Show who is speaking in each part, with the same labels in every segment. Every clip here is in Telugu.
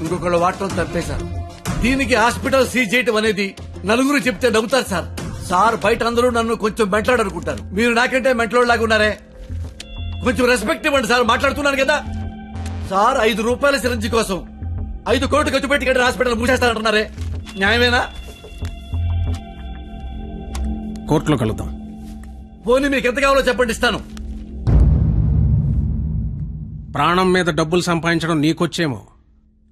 Speaker 1: ఇంకొకళ్ళు వాడటం తప్పేశారు దీనికి హాస్పిటల్ సీజ్ చేయటం అనేది నలుగురు చెప్తే నవ్వుతారు సార్. సార్ బయట అందరూ నన్ను కొంచెం మెంట్లాడు అనుకుంటారు మీరు నాకంటే లాగా ఉన్నారే. కొంచెం రెస్పెక్ట్ ఇవ్వండి సార్ మాట్లాడుతున్నాను కదా. సార్ ఐదు రూపాయల సిరంజి కోసం ఐదు కోట్లు ఖర్చు పెట్టి హాస్పిటల్ మూసేస్తారంటున్నారే. న్యాయమేనా?
Speaker 2: కోర్టులో కలుద్దాం.
Speaker 1: పోనీ మీకు ఎంత కావాలో చెప్పండి ఇస్తాను.
Speaker 2: ప్రాణం మీద డబ్బులు సంపాదించడం నీకొచ్చేమో.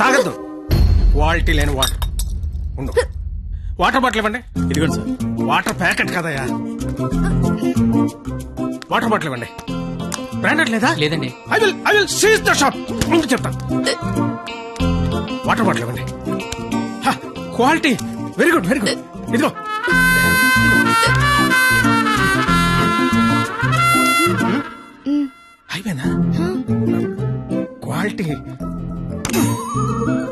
Speaker 2: తాగద్దు. క్వాలిటీ లేని వాటర్. ఉండు. వాటర్ బాటిల్ ఇవ్వండి.
Speaker 3: ఇదిగోండి సార్.
Speaker 2: వాటర్ ప్యాకెట్ కదయ్యా వాటర్ బాటిల్ ఇవ్వండి. బ్రాండెడ్ లేదా?
Speaker 3: లేదండి.
Speaker 2: I will I will seize the shop. ముందు చెప్తాను వాటర్ బాటిల్ ఇవ్వండి. Quality. Very good very good. ఇదిగో. అయిపోయిందా? క్వాలిటీ.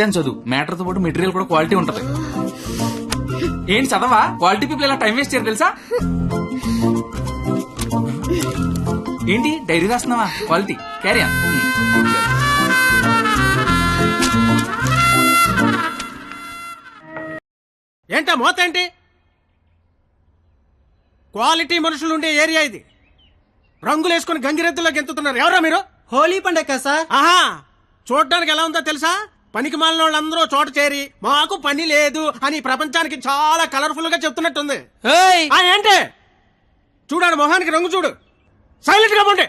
Speaker 3: SN చదువు. మ్యాటర్తో పాటు మెటీరియల్ కూడా క్వాలిటీ ఉంటది. ఏంటి చదవా? క్వాలిటీ పీపుల్ ఇలా టైం వేస్ట్ చేయరు తెలుసా? ఏంటి? డైరీ రాస్తున్నావా? క్వాలిటీ. క్యారీ
Speaker 2: ఏంటా మోత ఏంటి క్వాలిటీ మనుషులు ఉండే ఏరియా ఇది. రంగులు వేసుకుని గంగిరెద్దులో గెంతుతున్నారు ఎవరా మీరు?
Speaker 4: హోలీ పండగ సార్.
Speaker 2: ఆహా! చూడ్డానికి ఎలా ఉందో తెలుసా? పనికి మాలిన వాళ్ళందరూ చోట చేరి మాకు పని లేదు అని ప్రపంచానికి చాలా కలర్ఫుల్గా చెప్తున్నట్టుంది. ఆ, ఏంటి? చూడాడు మొహానికి రంగు చూడు. సైలెంట్గా ఉండే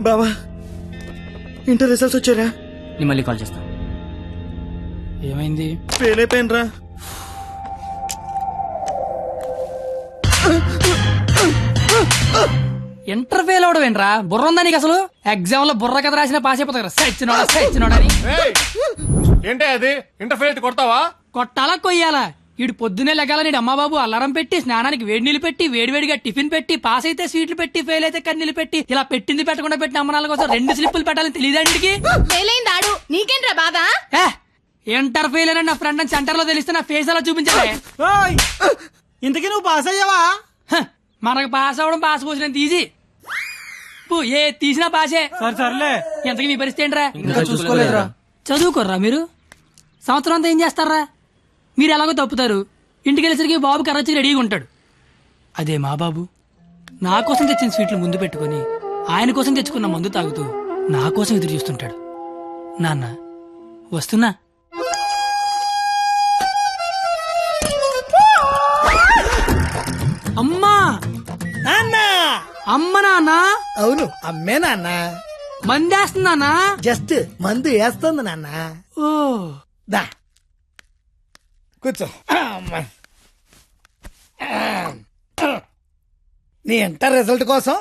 Speaker 4: బావా ఇంటర్ రిజల్ట్స్ వచ్చారా
Speaker 5: నేను మళ్ళీ కాల్ చేస్తా. ఏమైంది?
Speaker 4: ఫెయిల్ అయిపోయినరా.
Speaker 5: ఇంటర్ ఫెయిల్ అవడం ఏంట్రా బుర్ర ఉందా నీకు అసలు? ఎగ్జామ్లో బుర్ర కథ రాసిన పాస్ అయిపోతారు సచ్చినోడా సచ్చినోడా అని.
Speaker 2: ఏంటి అది? ఇంటర్ఫేర్ కొడతావా?
Speaker 5: కొట్టాలా కొయ్యాలా? ఈడు పొద్దునే లెగాల నీడు అమ్మబాబు అల్లారం పెట్టి స్నానానికి వేడి నీళ్ళు పెట్టి వేడివేడిగా టిఫిన్ పెట్టి పాస్ అయితే స్వీట్లు పెట్టి ఫెయిల్ అయితే కన్నీళ్ళు పెట్టి ఇలా పెట్టింది పెట్టకుండా పెట్టిన అమ్మనాల కోసం రెండు స్లిప్పులు పెట్టాలని తెలియదండికి
Speaker 6: ఫెయిలైంది ఆడు. నీకేంట్రా బాధ?
Speaker 5: ఇంటర్ ఫెయిల్ అని నా ఫ్రెండ్ సెంటర్లో తెలిస్తే నా ఫేస్ అలా చూపించాలి?
Speaker 4: ఓయ్! ఇంతకీ నువ్వు పాస్ అయ్యావా?
Speaker 5: మనకు పాస్ అవ్వడం పాస్ పోసినంత ఈజీ పో, ఏ తీసినా పాసే.
Speaker 4: సరే సర్లే.
Speaker 5: ఎంతకీ మీ పరిస్థితి ఏంట్రా?
Speaker 4: ఇంకా చూసుకోలేదురా.
Speaker 5: చదువుకోర్రా మీరు? సంవత్సరం అంతా ఏం చేస్తారా? మీరు ఎలాగో తప్పుతారు. ఇంటికి వెళ్ళేసరికి బాబు కర్రొచ్చి రెడీగా ఉంటాడు. అదే మా బాబు. నా కోసం తెచ్చిన స్వీట్లు ముందు పెట్టుకొని ఆయన కోసం తెచ్చుకున్న మందు తాగుతూ నా కోసం ఎదురు చూస్తుంటాడు. నాన్న వస్తున్నా? అమ్మ
Speaker 7: నాన్న? అవును అమ్మే నాన్న.
Speaker 5: మందేస్తున్నానా
Speaker 7: జస్ట్ మందు వేస్తుంది నాన్న.
Speaker 5: ఓ.
Speaker 7: దా. కూర్చో. అమ్మా. నీ ఇంటర్ రిజల్ట్ కోసం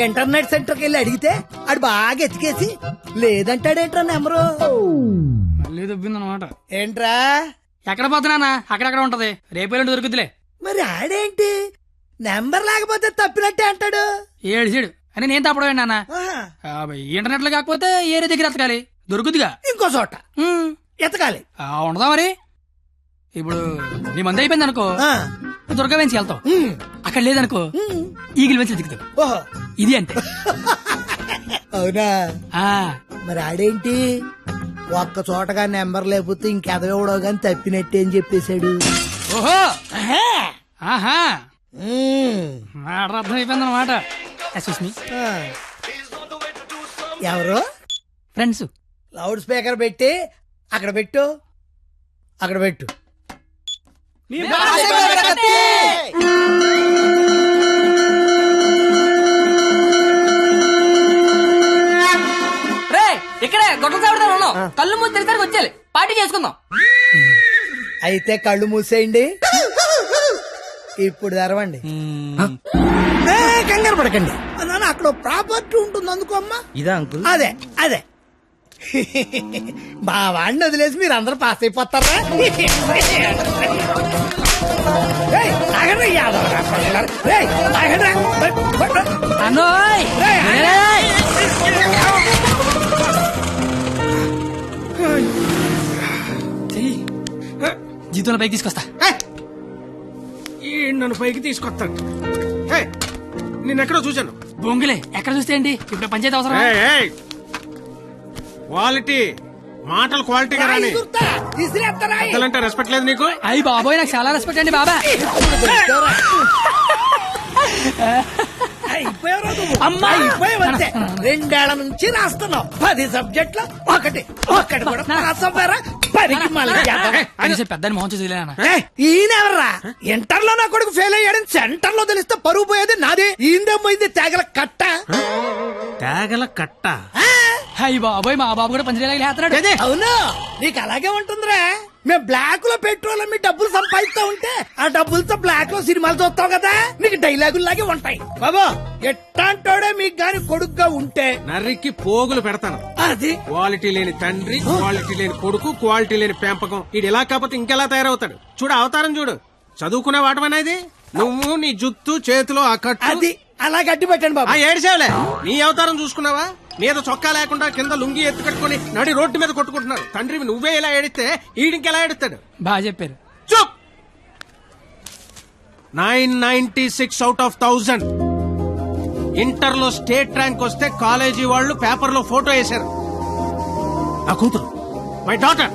Speaker 7: ఇంటర్నెట్ సెంటర్కి వెళ్ళి అడిగితే ఆడు బాగా ఎతికేసి లేదంటాడేంట్రా నెంబరు?
Speaker 5: మళ్ళీ దొబ్బిందనమాట
Speaker 7: ఏంట్రా?
Speaker 5: ఎక్కడ పోతున్నానా? అక్కడక్కడ ఉంటది? రేపు ఎల్లుండి దొరుకుతులే
Speaker 7: మరి ఆడేంటి? నెంబర్ లేకపోతే తప్పినట్టే అంటాడు.
Speaker 5: ఏడు సీడు అని నేను తప్పడం నాన్న. ఇంటర్నెట్లో కాకపోతే ఏరే దగ్గర ఎతకాలి. దొరుకుతుగా
Speaker 7: ఇంకో చోట. ఎతకాలి.
Speaker 5: ఆ, ఉండదా మరి? ఇప్పుడు నీ మంది అయిపోయింది అనుకో. దుర్గా వెంచి వెళ్తావు. అక్కడ లేదనుకో. ఈగిల్ వెంచి దిగుతావు
Speaker 7: ఓహో.
Speaker 5: ఇది అంతే.
Speaker 7: అవునా?
Speaker 5: ఆ.
Speaker 7: మరి ఆడేంటి? ఒక్క చోటగా నెంబర్ లేకపోతే ఇంకెదవడో గాని తప్పినట్టే అని చెప్పేశాడు.
Speaker 5: ఓహో. ఆహా. మాట అర్థం అయిపోయింది అనమాట మీ
Speaker 7: ఆ. ఎవరు?
Speaker 5: ఫ్రెండ్స్
Speaker 7: లౌడ్ స్పీకర్ పెట్టి అక్కడ పెట్టు. అక్కడ పెట్టు.
Speaker 5: రే ఇక్కడే గొడవ చావడదా ఉన్నాం కళ్ళు మూసి తెరిసరికి వచ్చేయాలి. పార్టీ చేసుకుందాం.
Speaker 7: అయితే కళ్ళు మూసేయండి. ఇప్పుడు తెరవండి. ఏ, కంగారు పడకండి. నాన్న అక్కడ ప్రాపర్టీ ఉంటుంది అందుకో అమ్మా.
Speaker 4: ఇదా అంకుల్?
Speaker 7: అదే అదే. మా వాడిని వదిలేసి మీరు అందరూ పాస్ అయిపోతారా? ఏయ్, ఆగండి, యాదవరా పిల్లలు. ఏయ్, ఆగండి.
Speaker 5: అన్నోయ్!
Speaker 7: రేయ్,
Speaker 5: రేయ్. చెయ్యి. జీతంలో పైకి తీసుకొస్తా.
Speaker 2: నన్ను పైకి తీసుకొస్తాడు. నిన్నెక్కడో చూశాను.
Speaker 5: బొంగులే ఎక్కడ చూస్తే ఏంటి ఇప్పుడు పంచాయతీ అవసరం
Speaker 2: ఏయ్, ఏయ్. క్వాలిటీ మాటలు క్వాలిటీగా రాని? పెద్దలంటే రెస్పెక్ట్ లేదు నీకు?
Speaker 5: అయ్యి బాబోయ్ నాకు చాలా రెస్పెక్ట్ అండి బాబా.
Speaker 7: అయిపోయావురా నువ్వు.
Speaker 5: అమ్మా!
Speaker 7: అయిపోయావు అంతే. రెండేళ్ళ నుంచి రాస్తున్నావు. పది సబ్జెక్టులు ఒకటి. ఒకటి కూడా
Speaker 5: పెద్దని మోహన్
Speaker 7: ఈయనెవర్రా ఇంటర్లో నా కొడుకు ఫెయిల్ అయ్యాడని సెంటర్లో తెలిస్తే పరువు పోయేది నాది ఈందే పోయింది తేగల కట్ట
Speaker 2: తేగల కట్ట
Speaker 5: అయ్యి బాబోయ్ మా బాబు కూడా పంచలేలాగా లేస్తున్నాడు
Speaker 7: అవును నీకు అలాగే ఉంటుందిరా మేము బ్లాక్ డబ్బులతో బ్లాక్లో సినిమాలు చూస్తావు కదా? నీకు డైలాగులు లాగే ఉంటాయి. బాబా! ఎట్టాంటోడే మీకు గాని కొడుకుగా ఉంటే?
Speaker 2: నర్రికి పోగులు పెడతాను.
Speaker 7: అది?
Speaker 2: క్వాలిటీ లేని తండ్రి క్వాలిటీ లేని కొడుకు క్వాలిటీ లేని పెంపకం. ఇది ఇలా కాకపోతే ఇంకెలా తయారవుతాడు? చూడు అవతారం చూడు. చదువుకునే వాటమేనా ఇది? నువ్వు నీ జుత్తు చేతిలో ఆ కట్టు.
Speaker 7: అది అలా గట్టి పెట్టండి
Speaker 2: ఆ
Speaker 7: బాబా
Speaker 2: ఏడిసేవలే నీ అవతారం చూసుకున్నావా? మీద చొక్కా లేకుండా కింద లుంగి ఎత్తు కట్టుకుని నడి రోడ్డు మీద కొట్టుకుంటున్నారు తండ్రివి నువ్వే ఇలా ఏడిస్తే ఈడింకెలా ఏడుస్తాడు?
Speaker 5: బాగా చెప్పారు.
Speaker 2: చూప్! Nine ninety six out of thousand ఇంటర్లో స్టేట్ ర్యాంక్ వస్తే కాలేజీ వాళ్ళు పేపర్లో ఫోటో వేశారు. నా కూతురు మై డాటర్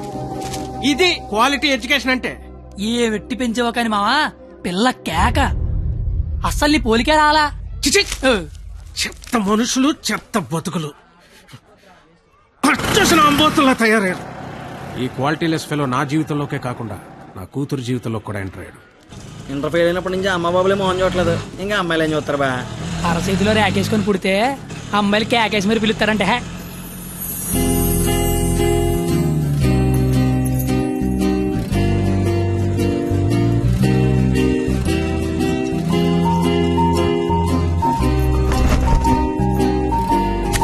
Speaker 2: ఇది క్వాలిటీ ఎడ్యుకేషన్ అంటే.
Speaker 5: ఏ వెట్టి పెంచావో కానీ మావా? పిల్ల కేక. అస్సలు నీ పోలికే రాలా.
Speaker 2: చిచి! చెత్త మనుషులు చెత్త బతుకులు. పచ్చసిన అంబోతుల్లా తయారయ్యారు. ఈ క్వాలిటీలెస్ ఫెలో నా జీవితంలోకే కాకుండా నా కూతురు జీవితంలో కూడా ఎంటర్ అయ్యాడు.
Speaker 4: ఇంటర్ ఫెయిల్ అయినప్పటి నుంచి అమ్మ బాబులే మోహన్ చూడట్లేదు. ఇంకా అమ్మాయిలు ఏం చూస్తారు బా?
Speaker 5: అరచేతిలో రేకేసుకొని పుడితే అమ్మాయిలు కేకేసి మరి పిలుస్తారంటే హే.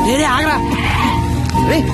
Speaker 5: రే, రే, ఆగరా. నైన్టీ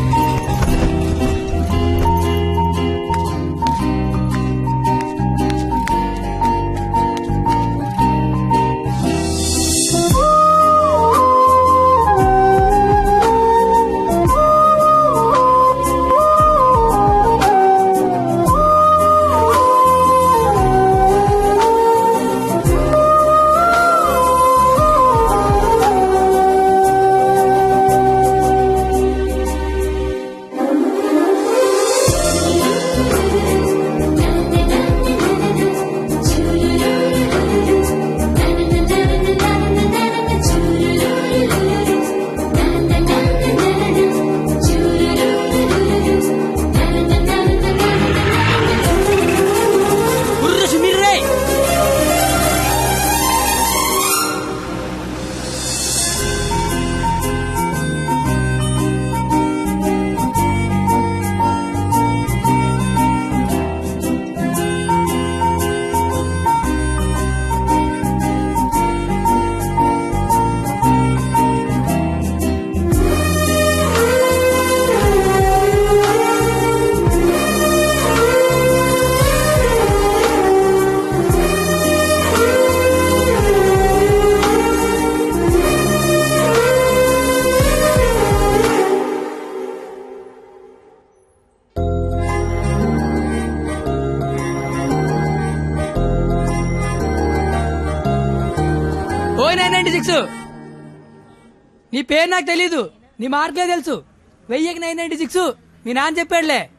Speaker 5: నీ పేరు నాకు తెలీదు. నీ మార్కులే తెలుసు. వెయ్యికి నైన్ నైన్టీ సిక్స్. మీ నాన్న చెప్పాడులే.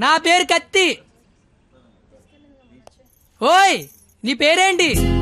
Speaker 5: నా పేరు కత్తి. ఓయ్ నీ పేరేంటి?